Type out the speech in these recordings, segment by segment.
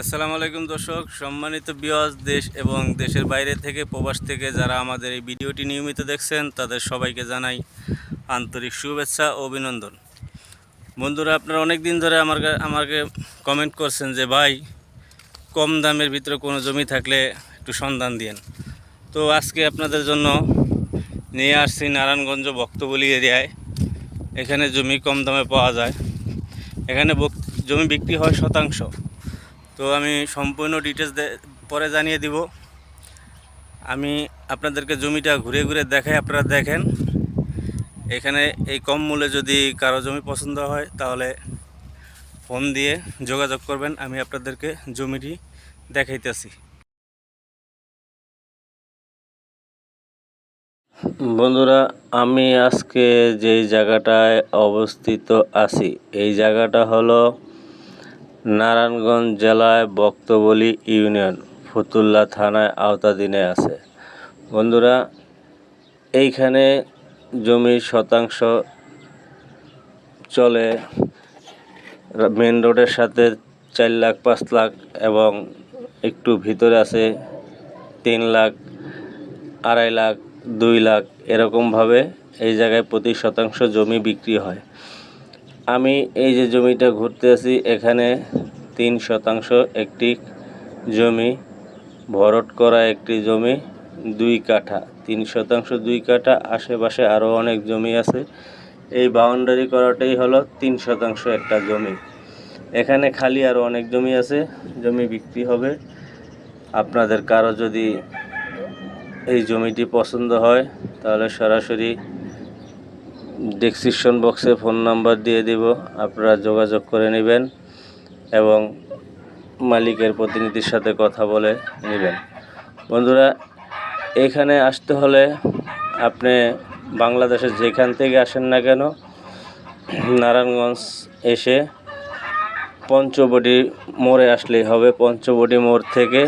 আসসালামু আলাইকুম দর্শক, সম্মানিত বিওয়াজ দেশ এবং দেশের বাইরে থেকে, প্রবাস থেকে যারা আমাদের এই ভিডিওটি নিয়মিত দেখছেন, তাদের সবাইকে জানাই আন্তরিক শুভেচ্ছা ও অভিনন্দন। বন্ধুরা, আপনারা অনেক দিন ধরে আমার আমাকে কমেন্ট করছেন যে, ভাই, কম দামের ভিতরে কোনো জমি থাকলে একটু সন্ধান দিয়েন। তো আজকে আপনাদের জন্য নিয়ে আসছি নারায়ণগঞ্জ ভক্তবলী এরিয়ায়। এখানে জমি কম দামে পাওয়া যায়। এখানে জমি বিক্রি হয় শতাংশ। তো আমি সম্পূর্ণ ডিটেলস পরে জানিয়ে দিব। আমি আপনাদেরকে জমিটা ঘুরে ঘুরে দেখাই, আপনারা দেখেন। এখানে এই কম মূল্যে যদি কারও জমি পছন্দ হয়, তাহলে ফোন দিয়ে যোগাযোগ করবেন, আমি আপনাদেরকে জমিটি দেখাইতেছি। বন্ধুরা, আমি আজকে যেই জায়গাটায় অবস্থিত আছি, এই জায়গাটা হলো নারায়ণগঞ্জ জেলায় বক্তবলী ইউনিয়ন, ফতুল্লা থানায় আওতাধীনে আছে। বন্ধুরা, এইখানে জমির শতাংশ চলে মেন রোডের সাথে চার লাখ, পাঁচ লাখ এবং একটু ভিতরে আছে তিন লাখ, আড়াই লাখ, দুই লাখ, এরকমভাবে এই জায়গায় প্রতি শতাংশ জমি বিক্রি হয়। আমি এই যে জমিটা ঘুরতে আছি এখানে তিন শতাংশ একটি জমি, ভরট করা একটি জমি, দুই কাঠা। তিন শতাংশ দুই কাঠা, আশেপাশে আরও অনেক জমি আছে। এই বাউন্ডারি করাটাই হলো তিন শতাংশ একটা জমি। এখানে খালি আরও অনেক জমি আছে, জমি বিক্রি হবে। আপনাদের কারও যদি এই জমিটি পছন্দ হয়, তাহলে সরাসরি ডেসক্রিপশন বক্সে ফোন নাম্বার দিয়ে দিব, আপনারা যোগাযোগ করে নেবেন এবং মালিকের প্রতিনিধির সাথে কথা বলে নেবেন। বন্ধুরা, এখানে আসতে হলে আপনি বাংলাদেশের যেখান থেকে আসেন না কেন, নারায়ণগঞ্জ এসে পঞ্চবটি মোড়ে আসলেই হবে। পঞ্চবটি মোড় থেকে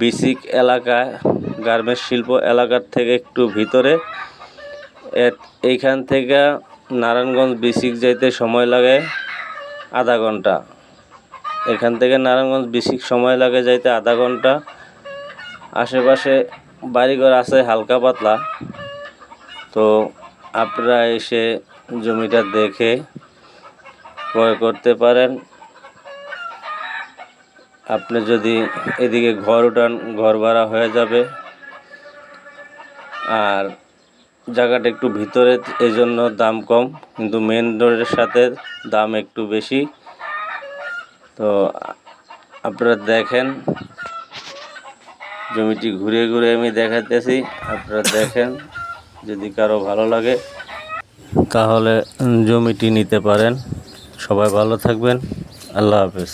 বিসিক এলাকা, গার্মেন্টস শিল্প এলাকার থেকে একটু ভিতরে এইখান থেকে নারায়ণগঞ্জ বিসিক যাইতে সময় লাগে আধা ঘণ্টা। এখান থেকে নারায়ণগঞ্জ বিসিক সময় লাগে যাইতে আধা ঘণ্টা। আশেপাশে বাড়িঘর আছে হালকা পাতলা। তো আপনারা এসে জমিটা দেখে ক্রয় করতে পারেন। আপনি যদি এদিকে ঘর উঠান, ঘর ভাড়া হয়ে যাবে। আর জায়গাটা একটু ভিতরে এই জন্য দাম কম, কিন্তু মেন রোডের সাথে দাম একটু বেশি। তো আপনারা দেখেন, জমিটি ঘুরে ঘুরে আমি দেখাতেছি আপনারা দেখেন যদি কারও ভালো লাগে, তাহলে জমিটি নিতে পারেন। সবাই ভালো থাকবেন, আল্লাহ হাফেজ।